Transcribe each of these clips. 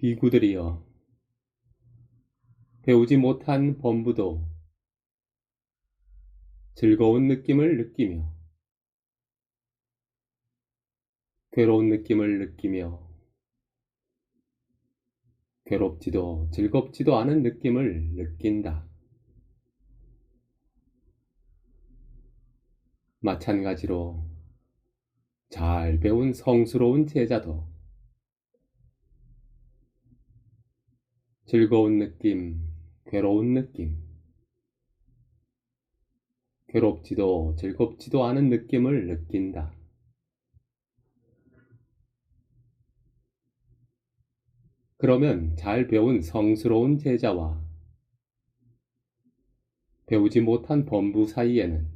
비구들이여 배우지 못한 범부도 즐거운 느낌을 느끼며 괴로운 느낌을 느끼며 괴롭지도 즐겁지도 않은 느낌을 느낀다. 마찬가지로 잘 배운 성스러운 제자도 즐거운 느낌, 괴로운 느낌, 괴롭지도 즐겁지도 않은 느낌을 느낀다. 그러면 잘 배운 성스러운 제자와 배우지 못한 범부 사이에는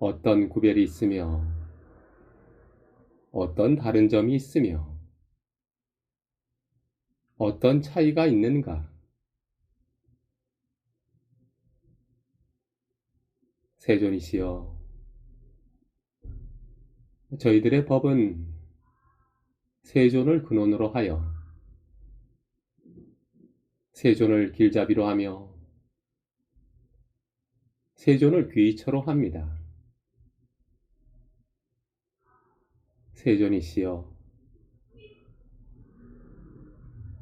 어떤 구별이 있으며 어떤 다른 점이 있으며 어떤 차이가 있는가? 세존이시여, 저희들의 법은 세존을 근원으로 하여 세존을 길잡이로 하며 세존을 귀처로 합니다. 세존이시여,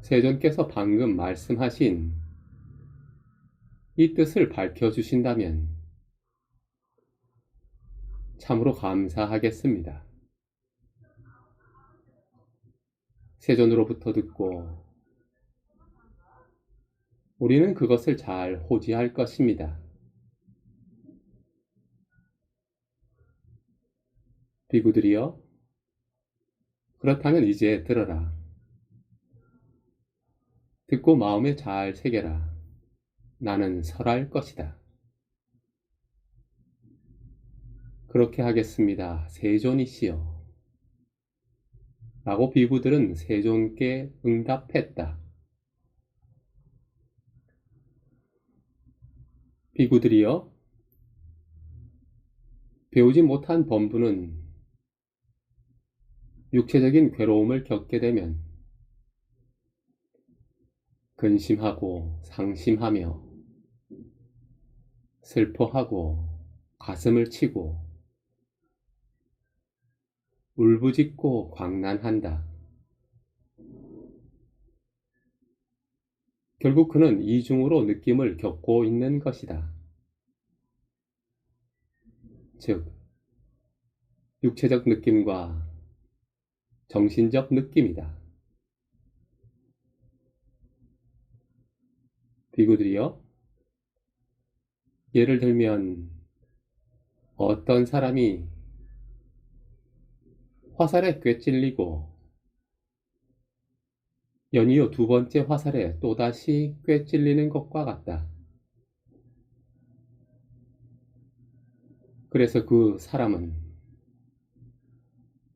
세존께서 방금 말씀하신 이 뜻을 밝혀주신다면 참으로 감사하겠습니다. 세존으로부터 듣고 우리는 그것을 잘 호지할 것입니다. 비구들이여, 그렇다면 이제 들어라. 듣고 마음에 잘 새겨라. 나는 설할 것이다. 그렇게 하겠습니다. 세존이시여. 라고 비구들은 세존께 응답했다. 비구들이여, 배우지 못한 범부는 육체적인 괴로움을 겪게 되면 근심하고 상심하며 슬퍼하고 가슴을 치고 울부짖고 광난한다. 결국 그는 이중으로 느낌을 겪고 있는 것이다. 즉, 육체적 느낌과 정신적 느낌이다. 비구들이요. 예를 들면 어떤 사람이 화살에 꿰찔리고 연이어 두 번째 화살에 또다시 꿰찔리는 것과 같다. 그래서 그 사람은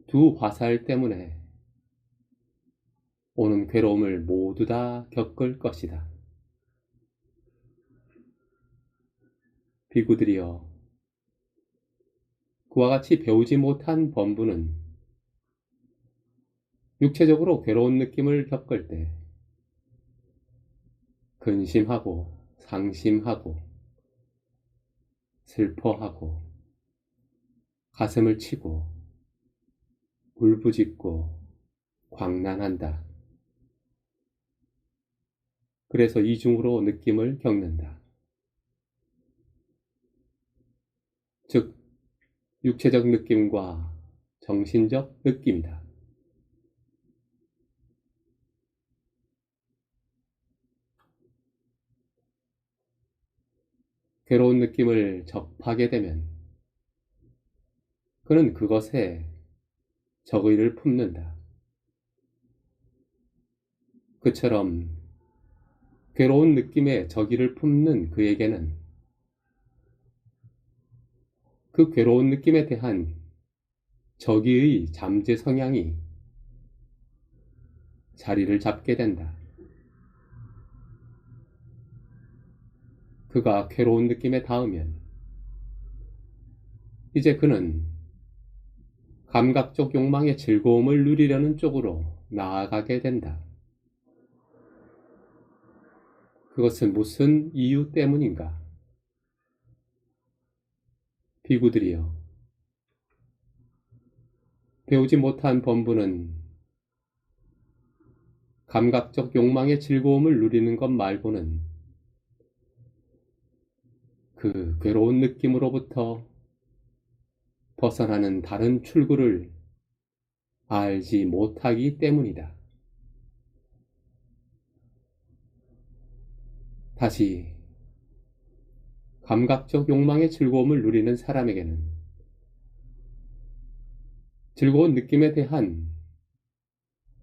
두 화살 때문에 오는 괴로움을 모두 다 겪을 것이다. 비구들이여, 그와 같이 배우지 못한 범부는 육체적으로 괴로운 느낌을 겪을 때 근심하고 상심하고 슬퍼하고 가슴을 치고 울부짖고 광난한다. 그래서 이중으로 느낌을 겪는다. 즉, 육체적 느낌과 정신적 느낌이다. 괴로운 느낌을 접하게 되면 그는 그것에 적의를 품는다. 그처럼 괴로운 느낌에 적의를 품는 그에게는 그 괴로운 느낌에 대한 적의의 잠재 성향이 자리를 잡게 된다. 그가 괴로운 느낌에 닿으면 이제 그는 감각적 욕망의 즐거움을 누리려는 쪽으로 나아가게 된다. 그것은 무슨 이유 때문인가? 비구들이여. 배우지 못한 범부는 감각적 욕망의 즐거움을 누리는 것 말고는 그 괴로운 느낌으로부터 벗어나는 다른 출구를 알지 못하기 때문이다. 다시 감각적 욕망의 즐거움을 누리는 사람에게는 즐거운 느낌에 대한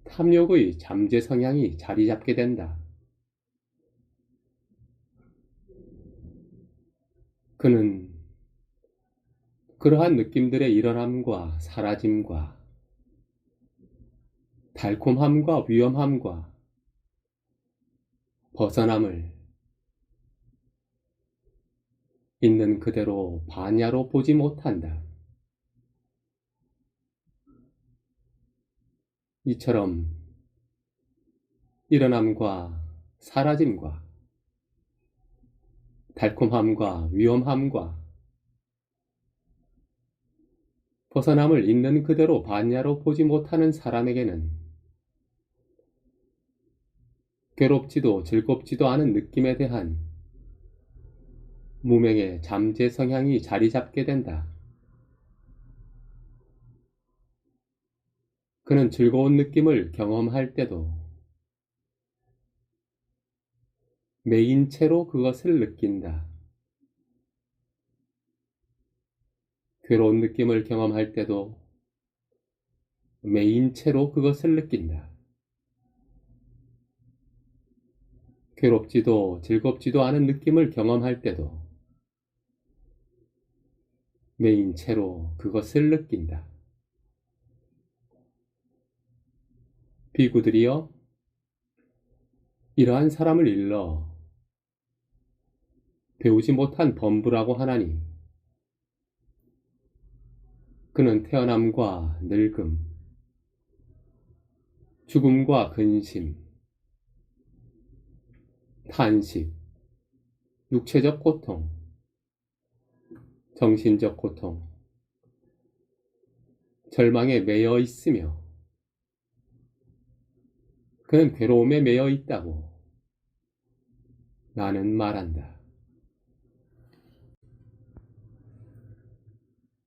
탐욕의 잠재 성향이 자리 잡게 된다. 그는 그러한 느낌들의 일어남과 사라짐과 달콤함과 위험함과 벗어남을 있는 그대로 반야로 보지 못한다. 이처럼 일어남과 사라짐과 달콤함과 위험함과 벗어남을 있는 그대로 반야로 보지 못하는 사람에게는 괴롭지도 즐겁지도 않은 느낌에 대한 무명의 잠재 성향이 자리 잡게 된다. 그는 즐거운 느낌을 경험할 때도 메인체로 그것을 느낀다. 괴로운 느낌을 경험할 때도 메인체로 그것을 느낀다. 괴롭지도 즐겁지도 않은 느낌을 경험할 때도 메인체로 그것을 느낀다. 비구들이여 이러한 사람을 일러 배우지 못한 범부라고 하나니 그는 태어남과 늙음, 죽음과 근심, 탄식, 육체적 고통, 정신적 고통, 절망에 매여 있으며 그는 괴로움에 매여 있다고 나는 말한다.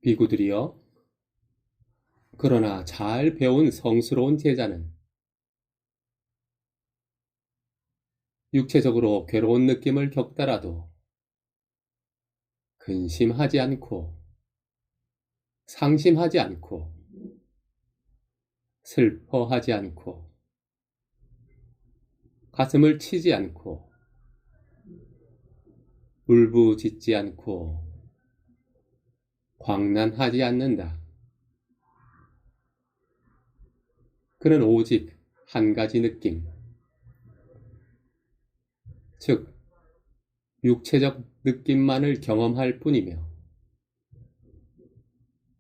비구들이여, 그러나 잘 배운 성스러운 제자는 육체적으로 괴로운 느낌을 겪더라도 근심하지 않고 상심하지 않고 슬퍼하지 않고 가슴을 치지 않고 울부짖지 않고 광난하지 않는다. 그는 오직 한 가지 느낌, 즉, 육체적 느낌만을 경험할 뿐이며,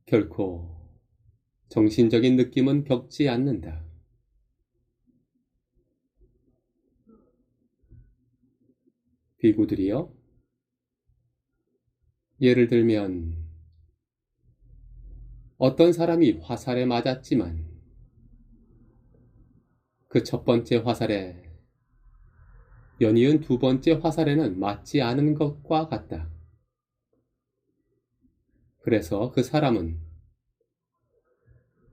결코 정신적인 느낌은 겪지 않는다. 비구들이여, 예를 들면, 어떤 사람이 화살에 맞았지만, 그 첫 번째 화살에 연이은 두 번째 화살에는 맞지 않은 것과 같다. 그래서 그 사람은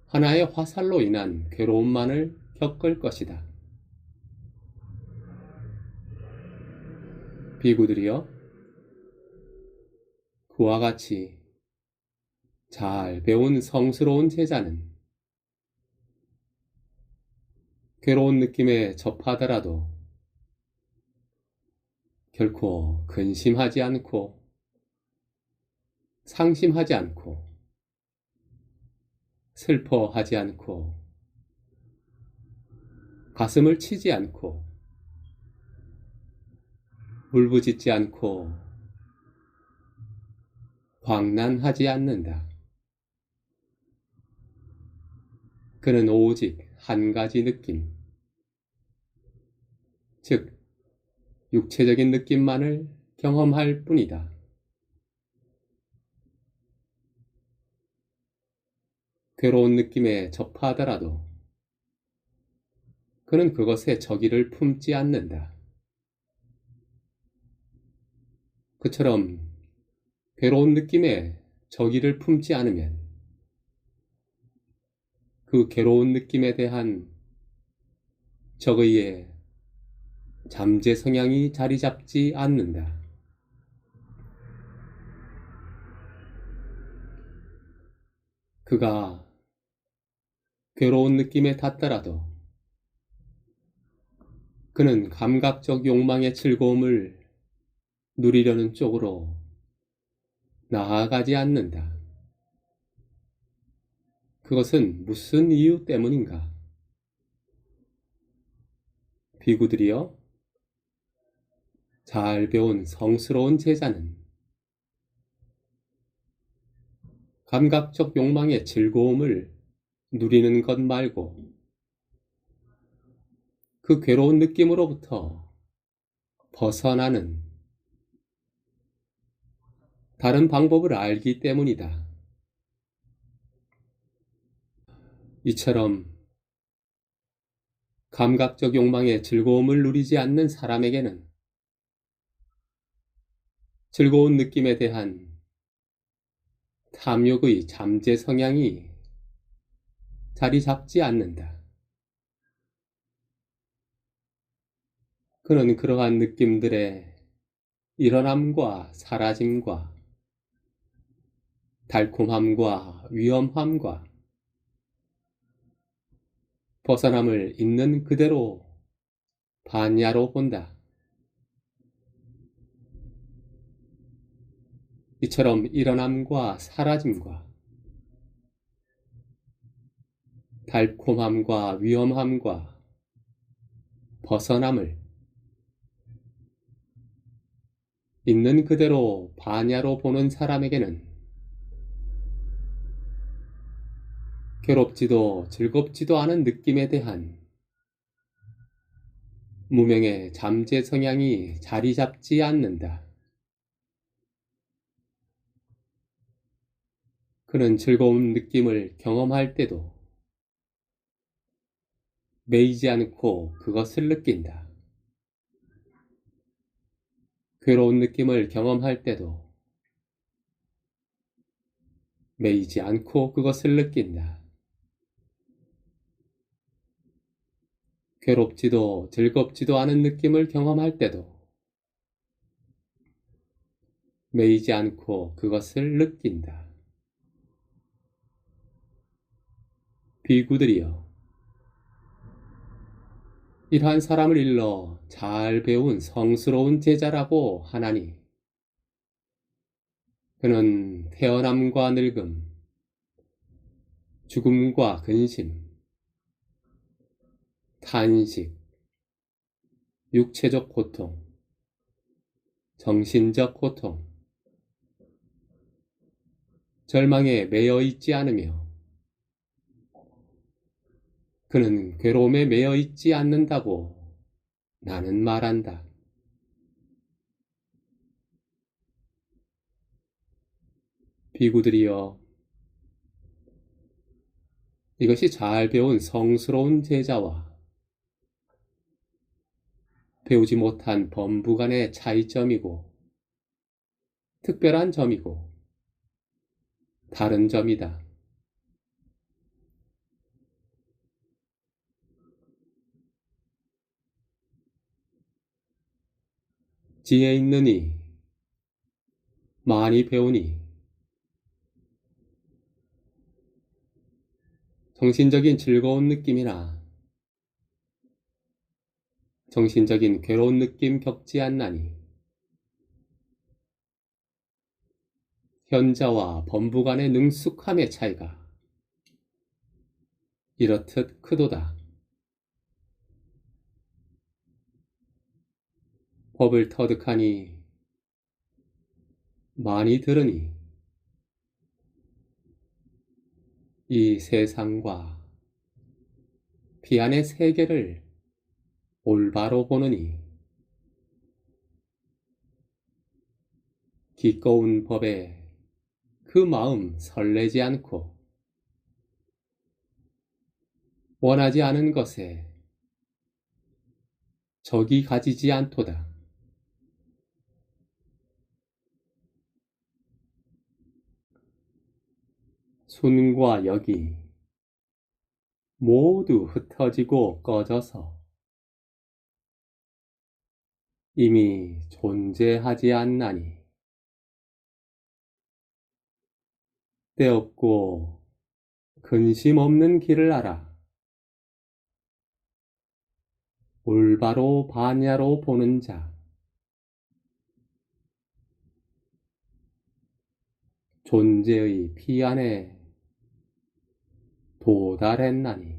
하나의 화살로 인한 괴로움만을 겪을 것이다. 비구들이여, 그와 같이 잘 배운 성스러운 제자는 괴로운 느낌에 접하더라도 결코 근심하지 않고 상심하지 않고 슬퍼하지 않고 가슴을 치지 않고 울부짖지 않고 광난하지 않는다. 그는 오직 한 가지 느낌, 즉, 육체적인 느낌만을 경험할 뿐이다. 괴로운 느낌에 접하더라도 그는 그것에 적의를 품지 않는다. 그처럼 괴로운 느낌에 적의를 품지 않으면 그 괴로운 느낌에 대한 적의에 잠재 성향이 자리 잡지 않는다. 그가 괴로운 느낌에 닿더라도 그는 감각적 욕망의 즐거움을 누리려는 쪽으로 나아가지 않는다. 그것은 무슨 이유 때문인가? 비구들이여, 잘 배운 성스러운 제자는 감각적 욕망의 즐거움을 누리는 것 말고 그 괴로운 느낌으로부터 벗어나는 다른 방법을 알기 때문이다. 이처럼 감각적 욕망의 즐거움을 누리지 않는 사람에게는 즐거운 느낌에 대한 탐욕의 잠재 성향이 자리 잡지 않는다. 그는 그러한 느낌들의 일어남과 사라짐과 달콤함과 위험함과 벗어남을 있는 그대로 반야로 본다. 이처럼 일어남과 사라짐과 달콤함과 위험함과 벗어남을 있는 그대로 반야로 보는 사람에게는 괴롭지도 즐겁지도 않은 느낌에 대한 무명의 잠재 성향이 자리 잡지 않는다. 그는 즐거운 느낌을 경험할 때도 매이지 않고 그것을 느낀다. 괴로운 느낌을 경험할 때도 매이지 않고 그것을 느낀다. 괴롭지도 즐겁지도 않은 느낌을 경험할 때도 매이지 않고 그것을 느낀다. 비구들이여, 이러한 사람을 일러 잘 배운 성스러운 제자라고 하나니 그는 태어남과 늙음, 죽음과 근심, 탄식, 육체적 고통, 정신적 고통, 절망에 매여 있지 않으며 그는 괴로움에 매여 있지 않는다고 나는 말한다. 비구들이여, 이것이 잘 배운 성스러운 제자와 배우지 못한 범부 간의 차이점이고 특별한 점이고 다른 점이다. 지혜 있느니 많이 배우니. 정신적인 즐거운 느낌이나 정신적인 괴로운 느낌 겪지 않나니. 현자와 범부 간의 능숙함의 차이가 이렇듯 크도다. 법을 터득하니 많이 들으니 이 세상과 피 안의 세계를 올바로 보느니 기꺼운 법에 그 마음 설레지 않고 원하지 않은 것에 적이 가지지 않도다. 순과 역이 모두 흩어지고 꺼져서 이미 존재하지 않나니. 때없고 근심 없는 길을 알아 올바로 반야로 보는 자. 존재의 피 안에 도달했나니